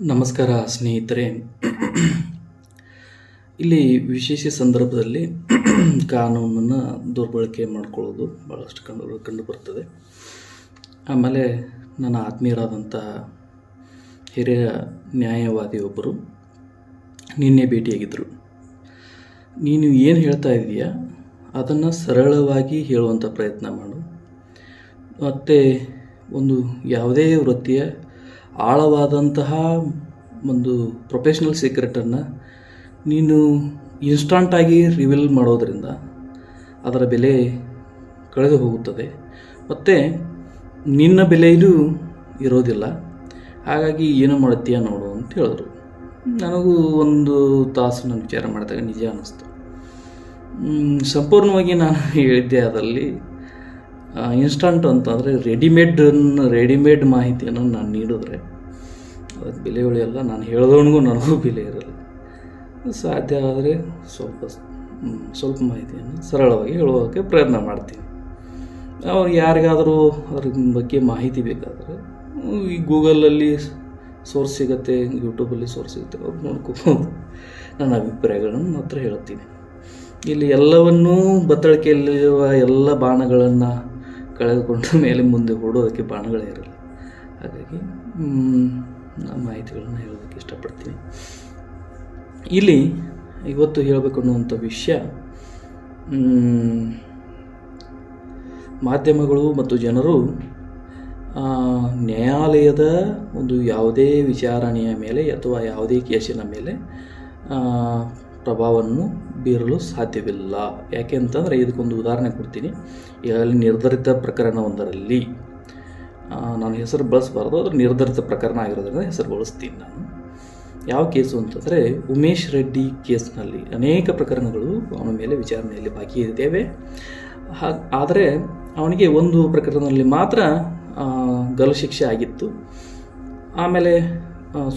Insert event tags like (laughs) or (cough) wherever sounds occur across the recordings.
ನಮಸ್ಕಾರ ಸ್ನೇಹಿತರೆ. ಇಲ್ಲಿ ವಿಶೇಷ ಸಂದರ್ಭದಲ್ಲಿ ಕಾನೂನನ್ನು ದುರ್ಬಳಕೆ ಮಾಡ್ಕೊಳ್ಳೋದು ಭಾಳಷ್ಟು ಕಂಡು ಕಂಡು ಬರ್ತದೆ. ಆಮೇಲೆ ನನ್ನ ಆತ್ಮೀಯರಾದಂಥ ಹಿರಿಯ ನ್ಯಾಯವಾದಿಯೊಬ್ಬರು ನಿನ್ನೆ ಭೇಟಿಯಾಗಿದ್ದರು. ನೀನು ಏನು ಹೇಳ್ತಾ ಇದೆಯಾ? ಅದನ್ನು ಸರಳವಾಗಿ ಹೇಳುವಂಥ ಪ್ರಯತ್ನ ಮಾಡು. ಮತ್ತು ಒಂದು ಯಾವುದೇ ವೃತ್ತಿಯ ಆಳವಾದಂತಹ ಒಂದು ಪ್ರೊಫೆಷ್ನಲ್ ಸೀಕ್ರೆಟನ್ನು ನೀನು ಇನ್ಸ್ಟಾಂಟಾಗಿ ರಿವೀಲ್ ಮಾಡೋದರಿಂದ ಅದರ ಬೆಲೆ ಕಳೆದು ಹೋಗುತ್ತದೆ. ಮತ್ತು ನಿನ್ನ ಬೆಲೆಯೂ ಇರೋದಿಲ್ಲ. ಹಾಗಾಗಿ ಏನು ಮಾಡುತ್ತೀಯ ನೋಡು ಅಂತ ಹೇಳಿದ್ರು. ನನಗೂ ಒಂದು ತಾಸು ನಾನು ವಿಚಾರ ಮಾಡಿದಾಗ ನಿಜ ಅನ್ನಿಸ್ತು ಸಂಪೂರ್ಣವಾಗಿ ನಾನು ಹೇಳಿದ್ದೆ ಅದರಲ್ಲಿ ಇನ್ಸ್ಟಂಟ್ ಅಂತಂದರೆ ರೆಡಿಮೇಡನ್ನು ರೆಡಿಮೇಡ್ ಮಾಹಿತಿಯನ್ನು ನಾನು ನೀಡಿದ್ರೆ ಅದಕ್ಕೆ ಬೆಲೆ ಉಳಿಯಲ್ಲ ನಾನು ಹೇಳಿದವನಿಗೂ ನನಗೂ (laughs) ಬೆಲೆ ಇರಲ್ಲ. ಸಾಧ್ಯ ಆದರೆ ಸ್ವಲ್ಪ ಸ್ವಲ್ಪ ಮಾಹಿತಿಯನ್ನು ಸರಳವಾಗಿ ಹೇಳೋಕ್ಕೆ ಪ್ರಯತ್ನ ಮಾಡ್ತೀನಿ. ಅವ್ರು ಯಾರಿಗಾದರೂ ಅದ್ರ ಬಗ್ಗೆ ಮಾಹಿತಿ ಬೇಕಾದರೆ ಈ ಗೂಗಲಲ್ಲಿ ಸೋರ್ಸ್ ಸಿಗುತ್ತೆ, ಯೂಟ್ಯೂಬಲ್ಲಿ ಸೋರ್ಸ್ ಸಿಗುತ್ತೆ, ಅವ್ರು ನೋಡ್ಕೋಬೋದು. ನನ್ನ ಅಭಿಪ್ರಾಯಗಳನ್ನು ಮಾತ್ರ ಹೇಳ್ತೀನಿ. ಇಲ್ಲಿ ಎಲ್ಲವನ್ನೂ ಬತ್ತಳಿಕೆಯಲ್ಲಿರುವ ಎಲ್ಲ ಬಾಣಗಳನ್ನು ಕಳೆದುಕೊಂಡ ಮೇಲೆ ಮುಂದೆ ಓಡೋದಕ್ಕೆ ಬಾಣಗಳೇ ಇರಲ್ಲ. ಹಾಗಾಗಿ ಮಾಹಿತಿಗಳನ್ನು ಹೇಳೋದಕ್ಕೆ ಇಷ್ಟಪಡ್ತೀನಿ. ಇಲ್ಲಿ ಇವತ್ತು ಹೇಳಬೇಕು ಅನ್ನುವಂಥ ವಿಷಯ ಮಾಧ್ಯಮಗಳು ಮತ್ತು ಜನರು ನ್ಯಾಯಾಲಯದ ಒಂದು ಯಾವುದೇ ವಿಚಾರಣೆಯ ಮೇಲೆ ಅಥವಾ ಯಾವುದೇ ಕೇಸಿನ ಮೇಲೆ ಪ್ರಭಾವವನ್ನು ಬೀರಲು ಸಾಧ್ಯವಿಲ್ಲ. ಯಾಕೆ ಅಂತಂದರೆ ಇದಕ್ಕೊಂದು ಉದಾಹರಣೆ ಕೊಡ್ತೀನಿ. ಈಗಾಗಲೇ ನಿರ್ಧರಿತ ಪ್ರಕರಣವೊಂದರಲ್ಲಿ ನಾನು ಹೆಸರು ಬಳಸಬಾರ್ದು, ಅದು ನಿರ್ಧರಿತ ಪ್ರಕರಣ ಆಗಿರೋದ್ರಿಂದ ಹೆಸರು ಬಳಸ್ತೀನಿ ನಾನು. ಯಾವ ಕೇಸು ಅಂತಂದರೆ, ಉಮೇಶ್ ರೆಡ್ಡಿ ಕೇಸ್ನಲ್ಲಿ ಅನೇಕ ಪ್ರಕರಣಗಳು ಅವನ ಮೇಲೆ ವಿಚಾರಣೆಯಲ್ಲಿ ಬಾಕಿ ಇದ್ದೇವೆ. ಆದರೆ ಅವನಿಗೆ ಒಂದು ಪ್ರಕರಣದಲ್ಲಿ ಮಾತ್ರ ಗಲ್ಲು ಶಿಕ್ಷೆ ಆಗಿತ್ತು. ಆಮೇಲೆ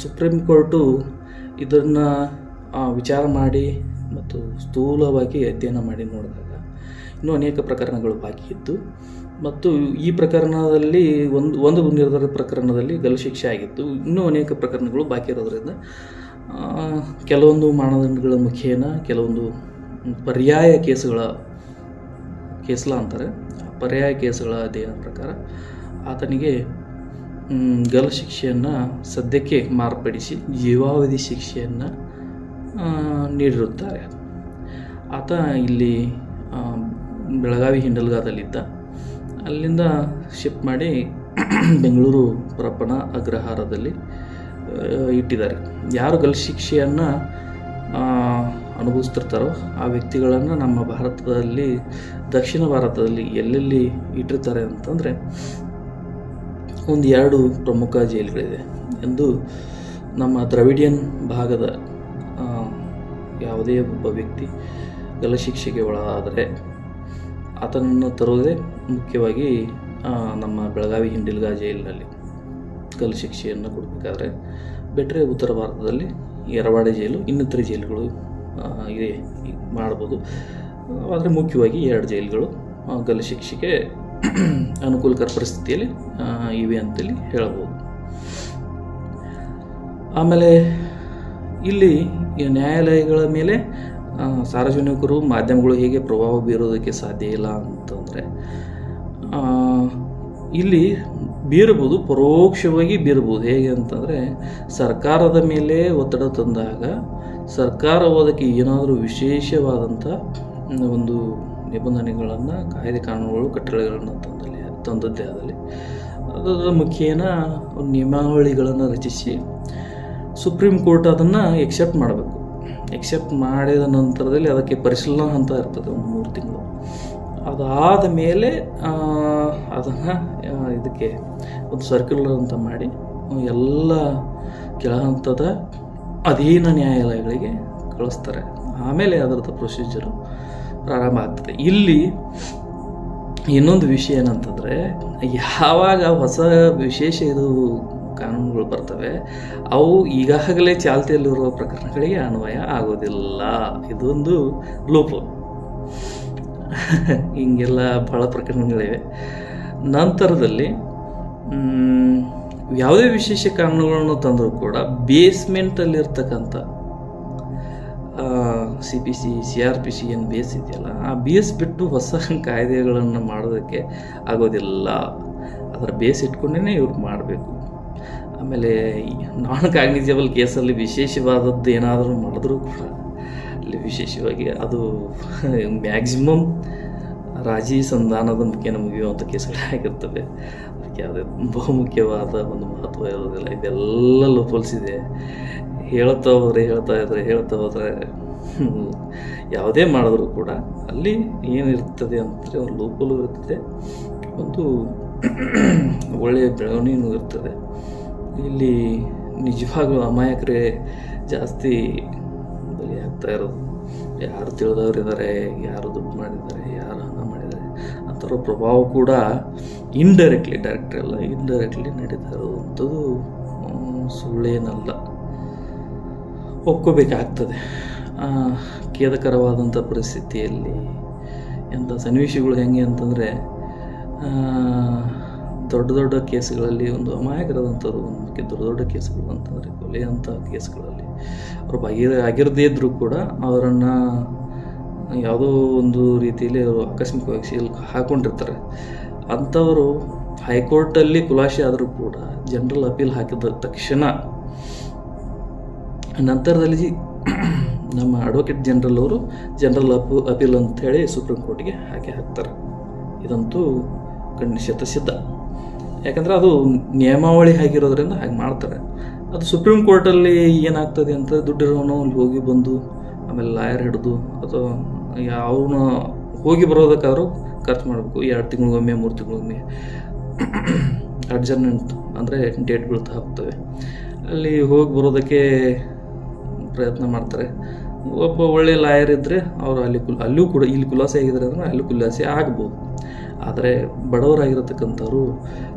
ಸುಪ್ರೀಂ ಕೋರ್ಟು ಇದನ್ನು ವಿಚಾರ ಮಾಡಿ ಮತ್ತು ಸ್ಥೂಲವಾಗಿ ಅಧ್ಯಯನ ಮಾಡಿ ನೋಡಿದಾಗ ಇನ್ನೂ ಅನೇಕ ಪ್ರಕರಣಗಳು ಬಾಕಿ ಇತ್ತು ಮತ್ತು ಈ ಪ್ರಕರಣದಲ್ಲಿ ಒಂದು ಒಂದು ನಿರ್ಧಾರ ಪ್ರಕರಣದಲ್ಲಿ ಗಲ್ಲು ಶಿಕ್ಷೆ ಆಗಿತ್ತು ಇನ್ನೂ ಅನೇಕ ಪ್ರಕರಣಗಳು ಬಾಕಿ ಇರೋದರಿಂದ ಕೆಲವೊಂದು ಮಾನದಂಡಗಳ ಮುಖೇನ ಕೆಲವೊಂದು ಪರ್ಯಾಯ ಕೇಸುಗಳ ಕೇಸ್ಲ ಅಂತಾರೆ ಪರ್ಯಾಯ ಕೇಸುಗಳ ಅಧ್ಯಯನ ಪ್ರಕಾರ ಆತನಿಗೆ ಗಲ ಗಲ್ಲು ಶಿಕ್ಷೆಯನ್ನು ಸದ್ಯಕ್ಕೆ ಮಾರ್ಪಡಿಸಿ, ಜೀವಾವಧಿ ಶಿಕ್ಷೆಯನ್ನು ನೀಡಿರುತ್ತಾರೆ. ಆತ ಇಲ್ಲಿ ಬೆಳಗಾವಿ ಹಿಂಡಲ್ಗಾದಲ್ಲಿದ್ದ. ಅಲ್ಲಿಂದ ಶಿಫ್ಟ್ ಮಾಡಿ (clears throat) ಬೆಂಗಳೂರು ಪರಪ್ಪನ ಅಗ್ರಹಾರದಲ್ಲಿ ಇಟ್ಟಿದ್ದಾರೆ. ಯಾರು ಗಲ್ ಶಿಕ್ಷೆಯನ್ನು ಅನುಭವಿಸ್ತಿರ್ತಾರೋ ಆ ವ್ಯಕ್ತಿಗಳನ್ನು ನಮ್ಮ ಭಾರತದಲ್ಲಿ, ದಕ್ಷಿಣ ಭಾರತದಲ್ಲಿ ಎಲ್ಲೆಲ್ಲಿ ಇಟ್ಟಿರ್ತಾರೆ ಅಂತಂದರೆ, ಒಂದು ಎರಡು ಪ್ರಮುಖ ಜೈಲುಗಳಿದೆ. ಎಂದು ನಮ್ಮ ದ್ರವಿಡಿಯನ್ ಭಾಗದ ಯಾವುದೇ ಒಬ್ಬ ವ್ಯಕ್ತಿ ಗಲಶಿಕ್ಷೆಗೆ ಶಿಕ್ಷೆಗೆ ಒಳಗಾದರೆ ಆತನನ್ನು ತರುವುದೇ ಮುಖ್ಯವಾಗಿ ನಮ್ಮ ಬೆಳಗಾವಿ ಹಿಂಡಿಲ್ಗಾ ಜೈಲಿನಲ್ಲಿ ಗಲಶಿಕ್ಷೆಯನ್ನು ಶಿಕ್ಷೆಯನ್ನು ಕೊಡಬೇಕಾದ್ರೆ ಬಿಟ್ಟರೆ ಉತ್ತರ ಭಾರತದಲ್ಲಿ ಎರವಾಡೆ ಜೈಲು, ಇನ್ನಿತರ ಜೈಲುಗಳು ಇದೆ ಮಾಡ್ಬೋದು. ಆದರೆ ಮುಖ್ಯವಾಗಿ ಎರಡು ಜೈಲುಗಳು ಗಲಶಿಕ್ಷೆಗೆ (clears throat) ಅನುಕೂಲಕರ ಪರಿಸ್ಥಿತಿಯಲ್ಲಿ ಇವೆ ಅಂತೇಳಿ ಹೇಳ್ಬೋದು ಆಮೇಲೆ ಇಲ್ಲಿ ನ್ಯಾಯಾಲಯಗಳ ಮೇಲೆ ಸಾರ್ವಜನಿಕರು, ಮಾಧ್ಯಮಗಳು ಹೇಗೆ ಪ್ರಭಾವ ಬೀರೋದಕ್ಕೆ ಸಾಧ್ಯ ಇಲ್ಲ ಅಂತಂದರೆ ಇಲ್ಲಿ ಬೀರಬಹುದು, ಪರೋಕ್ಷವಾಗಿ ಬೀರಬಹುದು. ಹೇಗೆ ಅಂತಂದರೆ, ಸರ್ಕಾರದ ಮೇಲೆ ಒತ್ತಡ ತಂದಾಗ, ಸರ್ಕಾರ ಅದಕ್ಕೆ ಏನಾದರೂ ವಿಶೇಷವಾದಂಥ ಒಂದು ನಿಬಂಧನೆಗಳನ್ನು, ಕಾಯ್ದೆ ಕಾನೂನುಗಳು, ಕಟ್ಟಳೆಗಳನ್ನು ತಂದಲ್ಲಿ, ತಂದದ್ದೇ ಆದಲ್ಲಿ. ಅದರ ಮುಖೇನ ನಿಯಮಾವಳಿಗಳನ್ನು ರಚಿಸಿ ಸುಪ್ರೀಂ ಕೋರ್ಟ್ ಅದನ್ನು ಎಕ್ಸೆಪ್ಟ್ ಮಾಡಬೇಕು. ಎಕ್ಸೆಪ್ಟ್ ಮಾಡಿದ ನಂತರದಲ್ಲಿ ಅದಕ್ಕೆ ಪರಿಶೀಲನಾ ಹಂತ ಇರ್ತದೆ ಒಂದು ಮೂರು ತಿಂಗಳು. ಅದಾದ ಮೇಲೆ ಅದನ್ನು ಇದಕ್ಕೆ ಒಂದು ಸರ್ಕ್ಯುಲರ್ ಅಂತ ಮಾಡಿ, ಎಲ್ಲ ಕೆಳ ಹಂತದ ಅಧೀನ ನ್ಯಾಯಾಲಯಗಳಿಗೆ ಕಳಿಸ್ತಾರೆ. ಆಮೇಲೆ ಅದರದ್ದು ಪ್ರೊಸೀಜರು ಪ್ರಾರಂಭ ಆಗ್ತದೆ. ಇಲ್ಲಿ ಇನ್ನೊಂದು ವಿಷಯ ಏನಂತಂದರೆ, ಯಾವಾಗ ಹೊಸ ವಿಶೇಷ ಇದು ಕಾನೂನುಗಳು ಬರ್ತವೆ, ಅವು ಈಗಾಗಲೇ ಚಾಲ್ತಿಯಲ್ಲಿರುವ ಪ್ರಕರಣಗಳಿಗೆ ಅನ್ವಯ ಆಗೋದಿಲ್ಲ. ಇದೊಂದು ಲೋಪ. (laughs) ಹಿಂಗೆಲ್ಲ ಭಾಳ ಪ್ರಕರಣಗಳಿವೆ. ನಂತರದಲ್ಲಿ ಯಾವುದೇ ವಿಶೇಷ ಕಾನೂನುಗಳನ್ನು ತಂದರೂ ಕೂಡ ಬೇಸ್ಮೆಂಟಲ್ಲಿರ್ತಕ್ಕಂಥ C P C C R P C ಏನು ಬೇಸ್ ಇದೆಯಲ್ಲ, ಆ ಬೇಸ್ ಬಿಟ್ಟು ಹೊಸ (laughs) ಕಾಯ್ದೆಗಳನ್ನು ಮಾಡೋದಕ್ಕೆ ಆಗೋದಿಲ್ಲ. ಅದರ ಬೇಸ್ ಇಟ್ಕೊಂಡೇ ಇವ್ರು ಮಾಡಬೇಕು. ಆಮೇಲೆ ನಾನ್ ಕಾಗ್ನಿಜಬಲ್ ಕೇಸಲ್ಲಿ ವಿಶೇಷವಾದದ್ದು ಏನಾದರೂ ಮಾಡಿದ್ರೂ ಕೂಡ ಅಲ್ಲಿ ವಿಶೇಷವಾಗಿ ಅದು ಮ್ಯಾಕ್ಸಿಮಮ್ ರಾಜಿ ಸಂಧಾನದ ಮುಖೇನ ಮುಗಿಯುವಂಥ ಕೇಸುಗಳೇ ಆಗಿರ್ತವೆ. ಅದಕ್ಕೆ ಯಾವುದೇ ಬಹುಮುಖ್ಯವಾದ ಒಂದು ಮಹತ್ವ ಇರೋದಿಲ್ಲ. ಇದೆಲ್ಲ ಲೋಪಲ್ಸಿದೆ ಹೇಳ್ತಾ ಹೋದ್ರೆ ಹೇಳ್ತಾ ಇದ್ರೆ ಹೇಳ್ತಾ ಹೋದರೆ ಯಾವುದೇ ಮಾಡಿದ್ರು ಕೂಡ ಅಲ್ಲಿ ಏನಿರ್ತದೆ ಅಂದರೆ ಒಂದು ಲೋಪಲು ಇರ್ತದೆ. ಒಂದು ಒಳ್ಳೆಯ ಬೆಳವಣಿಗೆ ಇರ್ತದೆ. ಇಲ್ಲಿ ನಿಜವಾಗ್ಲೂ ಅಮಾಯಕರೇ ಜಾಸ್ತಿ ಬಲಿಯಾಗ್ತಾ ಇರೋದು. ಯಾರು ತಿಳಿದವ್ರು ಇದ್ದಾರೆ ಯಾರು ದುಡ್ಡು ಮಾಡಿದ್ದಾರೆ, ಯಾರು ಹಣ ಮಾಡಿದ್ದಾರೆ ಅಂಥವ್ರ ಪ್ರಭಾವ ಕೂಡ ಇಂಡೈರೆಕ್ಟ್ಲಿ ಡೈರೆಕ್ಟ್ ಅಲ್ಲ ಇಂಡೈರೆಕ್ಟ್ಲಿ ನಡೀತಾ ಇರೋವಂಥದ್ದು ಸುಳ್ಳೇನಲ್ಲ. ಒಪ್ಕೋಬೇಕಾಗ್ತದೆ. ಖೇದಕರವಾದಂಥ ಪರಿಸ್ಥಿತಿಯಲ್ಲಿ ಎಂಥ ಸನ್ನಿವೇಶಗಳು ಹೆಂಗೆ ಅಂತಂದರೆ ದೊಡ್ಡ ದೊಡ್ಡ ಕೇಸ್ಗಳಲ್ಲಿ ಒಂದು ಅಮಾಯಕರಾದಂಥವ್ರು ಒಂದು ದೊಡ್ಡ ದೊಡ್ಡ ಕೇಸ್ಗಳು ಅಂತಂದರೆ ಕೊಲೆ ಅಂಥ ಕೇಸ್ಗಳಲ್ಲಿ ಅವರು ಬಗೆ ಆಗಿರದೇ ಇದ್ದರೂ ಕೂಡ ಅವರನ್ನು ಯಾವುದೋ ಒಂದು ರೀತಿಯಲ್ಲಿ ಅವರು ಆಕಸ್ಮಿಕವಾಗಿ ಶೀಲ್ ಹಾಕ್ಕೊಂಡಿರ್ತಾರೆ ಅಂಥವರು ಹೈಕೋರ್ಟಲ್ಲಿ ಖುಲಾಶೆ ಆದರೂ ಕೂಡ ಜನರಲ್ ಅಪೀಲ್ ಹಾಕಿದ ತಕ್ಷಣ ನಂತರದಲ್ಲಿ (clears throat) ನಮ್ಮ ಅಡ್ವೊಕೇಟ್ ಜನರಲ್ ಅವರು ಜನರಲ್ ಅಪ್, ಅಪೀಲ್ ಹೇಳಿ ಸುಪ್ರೀಂ ಕೋರ್ಟ್ಗೆ ಹಾಕಿ ಹಾಕ್ತಾರೆ. ಇದಂತೂ ಖಂಡಿತ ಶತಸಿದ್ಧ ಯಾಕಂದರೆ ಅದು ನಿಯಮಾವಳಿ ಆಗಿರೋದ್ರಿಂದ ಹಾಗೆ ಮಾಡ್ತಾರೆ. ಅದು ಸುಪ್ರೀಂ ಕೋರ್ಟಲ್ಲಿ ಏನಾಗ್ತದೆ ಅಂತ ದುಡ್ಡಿರೋನು ಅಲ್ಲಿ ಹೋಗಿ ಬಂದು, ಆಮೇಲೆ ಲಾಯರ್ ಹಿಡಿದು, ಅಥವಾ ಅವನ ಹೋಗಿ ಬರೋದಕ್ಕಾದ್ರೂ ಖರ್ಚು ಮಾಡಬೇಕು. ಎರಡು ತಿಂಗಳಿಗೊಮ್ಮೆ, ಮೂರು ತಿಂಗಳಿಗೊಮ್ಮೆ ಅಡ್ಜರ್ಮೆಂಟ್ ಅಂದರೆ ಡೇಟ್ ಬೀಳ್ತಾ ಹೋಗ್ತವೆ. ಅಲ್ಲಿ ಹೋಗಿ ಬರೋದಕ್ಕೆ ಪ್ರಯತ್ನ ಮಾಡ್ತಾರೆ. ಒಬ್ಬ ಒಳ್ಳೆ ಲಾಯರ್ ಇದ್ದರೆ ಅವರು ಅಲ್ಲಿ ಕುಲ್, ಅಲ್ಲೂ ಕೂಡ ಇಲ್ಲಿ ಕುಲಾಸೆ ಆಗಿದ್ದಾರೆ ಅಂದರೆ ಅಲ್ಲೂ ಕುಲಾಸೆ ಆಗ್ಬೋದು. ಆದರೆ ಬಡವರಾಗಿರತಕ್ಕಂಥವ್ರು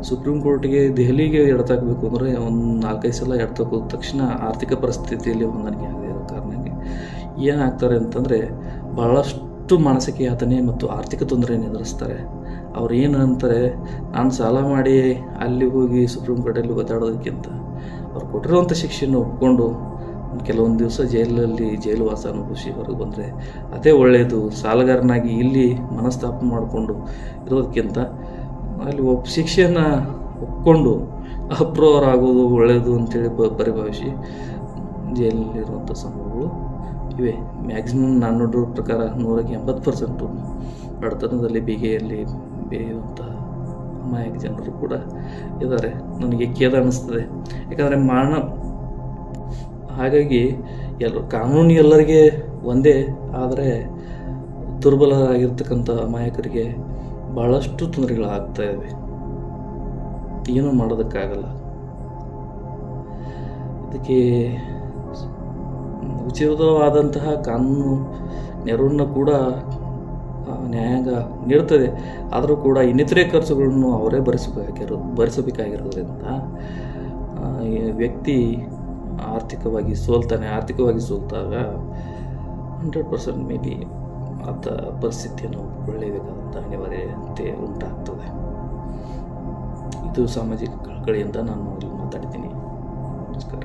ಸುಪ್ರೀಂ ಕೋರ್ಟ್ಗೆ ದೆಹಲಿಗೆ ಎಡತಾಕಬೇಕು ಅಂದರೆ ಒಂದು ನಾಲ್ಕೈದು ಸಲ ಎಡತಕ್ಕೋದ ತಕ್ಷಣ ಆರ್ಥಿಕ ಪರಿಸ್ಥಿತಿಯಲ್ಲಿ ಹೊಂದಾಣಿಕೆ ನನಗೆ ಇರೋ ಕಾರಣಕ್ಕೆ ಏನಾಗ್ತಾರೆ ಅಂತಂದರೆ ಭಾಳಷ್ಟು ಮಾನಸಿಕ ಯಾತನೆ ಮತ್ತು ಆರ್ಥಿಕ ತೊಂದರೆಯನ್ನು ಎದುರಿಸ್ತಾರೆ. ಅವ್ರು ಏನು ಅಂತಾರೆ, ನಾನು ಸಾಲ ಮಾಡಿ ಅಲ್ಲಿ ಹೋಗಿ ಸುಪ್ರೀಂ ಕೋರ್ಟಲ್ಲಿ ಒದ್ದಾಡೋದಕ್ಕಿಂತ ಅವ್ರು ಕೊಟ್ಟಿರುವಂಥ ಶಿಕ್ಷೆಯನ್ನು ಒಪ್ಕೊಂಡು ಒಂದು ಕೆಲವೊಂದು ದಿವಸ ಜೈಲಲ್ಲಿ ಜೈಲು ವಾಸ ಅನುಭವಿಸಿ ಹೊರಗೆ ಬಂದರೆ ಅದೇ ಒಳ್ಳೆಯದು ಸಾಲಗಾರನಾಗಿ ಇಲ್ಲಿ ಮನಸ್ತಾಪ ಮಾಡಿಕೊಂಡು ಇರೋದಕ್ಕಿಂತ ಅಲ್ಲಿ ಒಬ್ಬ ಶಿಕ್ಷೆಯನ್ನು ಒಪ್ಕೊಂಡು ಅಪ್ರೂವರ್ ಆಗೋದು ಒಳ್ಳೆಯದು ಅಂತೇಳಿ ಬ, ಪರಿಭಾವಿಸಿ ಜೈಲಲ್ಲಿರುವಂಥ ಸಂಭವಗಳು ಇವೆ. ಮ್ಯಾಕ್ಸಿಮಮ್ ನಾನು ನೋಡಿರೋ ಪ್ರಕಾರ ನೂರಕ್ಕೆ ಎಂಬತ್ತು ಪರ್ಸೆಂಟು ಬಡತನದಲ್ಲಿ ಬಿಗೆಯಲ್ಲಿ ಬೇಯುವಂಥ ಅಮಾಯಕ ಜನರು ಕೂಡ ಇದ್ದಾರೆ. ನನಗೆ ಕೇದ ಅನ್ನಿಸ್ತದೆ ಯಾಕಂದರೆ ಮಾನ ಹಾಗಾಗಿ ಎಲ್ಲ ಕಾನೂನು ಎಲ್ಲರಿಗೆ ಒಂದೇ, ಆದರೆ ದುರ್ಬಲರಾಗಿರ್ತಕ್ಕಂಥ ಮಾಯಕರಿಗೆ ಭಾಳಷ್ಟು ತೊಂದರೆಗಳಾಗ್ತಾ ಇವೆ. ಏನು ಮಾಡೋದಕ್ಕಾಗಲ್ಲ. ಇದಕ್ಕೆ ಉಚಿತವಾದಂತಹ ಕಾನೂನು ನೆರವನ್ನು ಕೂಡ ನ್ಯಾಯಾಂಗ ನೀಡ್ತದೆ ಆದರೂ ಕೂಡ ಇನ್ನಿತರೆ ಖರ್ಚುಗಳನ್ನು ಅವರೇ ಭರಿಸಬೇಕಾಗಿರೋ, ಭರಿಸಬೇಕಾಗಿರೋದ್ರಿಂದ ವ್ಯಕ್ತಿ ಆರ್ಥಿಕವಾಗಿ ಸೋಲ್ತಾನೆ, ಆರ್ಥಿಕವಾಗಿ ಸೋಲ್ತಾಗ ಹಂಡ್ರೆಡ್ ಪರ್ಸೆಂಟ್ ಮೇ ಬಿ ಆತ ಪರಿಸ್ಥಿತಿಯನ್ನು ಒಪ್ಪಿಕೊಳ್ಳಲೇಬೇಕಾದಂಥ ಅನಿವಾರ್ಯತೆ ಉಂಟಾಗ್ತದೆ. ಇದು ಸಾಮಾಜಿಕ ಕಳಕಳಿಯಿಂದ ನಾನು ಇಲ್ಲಿ ಮಾತಾಡ್ತೀನಿ ನಮಸ್ಕಾರ.